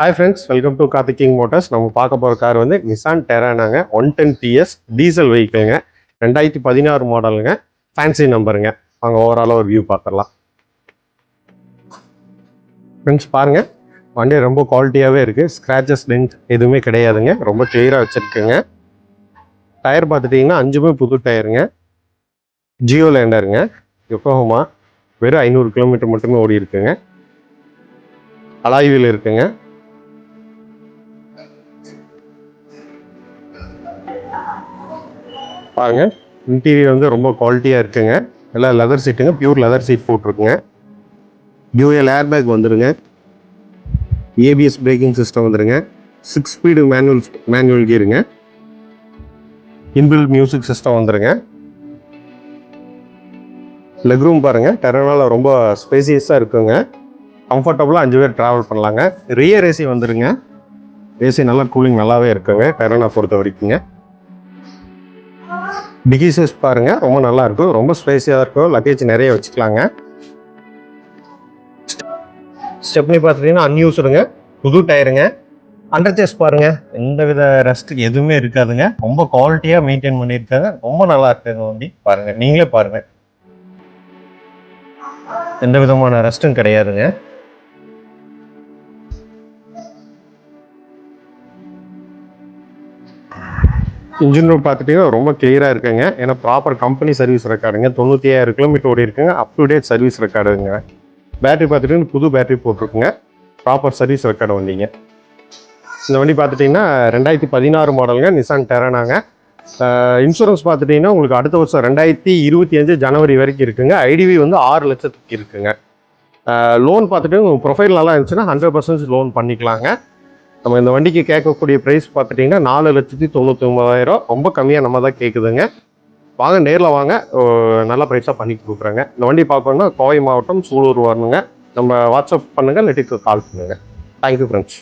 Hi friends welcome to கார்த்திகிங் motors நம்ம பார்க்க போகிற கார் வந்து நிசான் டெரானாங்க ஒன் டென் டிஎஸ் டீசல் வெஹிக்கிளுங்க ரெண்டாயிரத்தி பதினாறு மாடலுங்க ஃபேன்சி நம்பருங்க வாங்க ஓவராலாக ஒரு வியூ பார்த்துடலாம். ஃப்ரெண்ட்ஸ் பாருங்கள் வண்டி ரொம்ப குவாலிட்டியாகவே இருக்குது ஸ்க்ராச்சஸ் டென்ட் எதுவுமே கிடையாதுங்க. ரொம்ப கிளியராக வச்சுருக்குங்க. டயர் பார்த்துட்டிங்கன்னா அஞ்சுமே புது டயருங்க ஜியோ லேண்டருங்க யொக்கோஹோமா வெறும் ஐநூறு கிலோமீட்டர் மட்டுமே ஓடி இருக்குங்க அலாய்வில் இருக்குங்க. பாருங்க. இன்டீரியர் வந்து ரொம்ப குவாலிட்டியாக இருக்குங்க. எல்லாம் லெதர் சீட்டுங்க பியூர் லெதர் சீட் போட்டிருக்குங்க. டியூஎல் ஏர்பேக் வந்துடுங்க ஏபிஎஸ் பிரேக்கிங் சிஸ்டம் வந்துடுங்க சிக்ஸ் ஸ்பீடு மேனுவல் மேனுவல் கீருங்க இன்பில் மியூசிக் சிஸ்டம் வந்துருங்க. லெக் ரூம் பாருங்க. டெரனால ரொம்ப ஸ்பேசியஸாக இருக்குங்க. கம்ஃபர்டபுளாக அஞ்சு பேர் ட்ராவல் பண்ணலாங்க. ரியர் ஏசி வந்துடுங்க ஏசி நல்லா கூலிங் நல்லாவே இருக்குங்க. டெரனா பொறுத்த வரைக்குங்க டிகிசியஸ் பாருங்கள் ரொம்ப நல்லாயிருக்கும் ரொம்ப ஸ்பேஸியாக இருக்கும் லக்கேஜ் நிறைய வச்சுக்கலாங்க. ஸ்டெப்னி பார்த்துட்டீங்கன்னா அன்யூஸ்டுங்க புது டயருங்க அண்டர் சேஸ் பாருங்க. எந்த வித ரெஸ்ட் எதுவுமே இருக்காதுங்க. ரொம்ப குவாலிட்டியாக மெயின்டைன் பண்ணியிருக்காங்க. ரொம்ப நல்லா இருக்குங்க வண்டி பாருங்கள் நீங்களே பாருங்கள் எந்த விதமான ரெஸ்ட்டும் கிடையாதுங்க. இன்ஜின் ரூம் பார்த்துட்டீங்கன்னா ரொம்ப கிளியராக இருக்குங்க. ஏன்னா ப்ராப்பர் கம்பெனி சர்வீஸ் ரெக்கார்டுங்க தொண்ணூற்றி ஐயாயிரம் கிலோமீட்டர் ஓடி இருக்குங்க. அப் டு டேட் சர்வீஸ் ரெக்கார்டுங்க பேட்டரி பார்த்துட்டீங்கன்னா புது பேட்டரி போட்டிருக்குங்க. ப்ராப்பர் சர்வீஸ் ரெக்கார்டு வந்தீங்க இந்த வண்டி பார்த்துட்டிங்கன்னா ரெண்டாயிரத்தி பதினாறு மாடலுங்க நிசான் டெரனாங்க இன்சூரன்ஸ் பார்த்துட்டிங்கன்னா உங்களுக்கு அடுத்த வருஷம் ரெண்டாயிரத்தி இருபத்தி அஞ்சு ஜனவரி வரைக்கும் இருக்குங்க. ஐடிவி வந்து ஆறு லட்சத்துக்கு இருக்குங்க. லோன் பார்த்துட்டு உங்கள் ப்ரொஃபைல் நல்லா இருந்துச்சுன்னா ஹண்ட்ரட் பர்சன்டேஜ் லோன் பண்ணிக்கலாங்க. நம்ம இந்த வண்டிக்கு கேட்கக்கூடிய ப்ரைஸ் பார்த்துட்டிங்கன்னா நாலு லட்சத்தி தொண்ணூற்றி ஒம்பதாயிரம் ரொம்ப கம்மியாக நம்ம தான் கேட்குதுங்க வாங்க நேரில் வாங்க. நல்ல ப்ரைஸாக பண்ணி கொடுக்குறேங்க. இந்த வண்டி பார்க்கணுன்னா கோவை மாவட்டம் சூலூர் வரணுங்க நம்ம வாட்ஸ்அப் பண்ணுங்கள் இல்லாட்டி கால் பண்ணுங்கள் தேங்க்யூ ஃப்ரெண்ட்ஸ்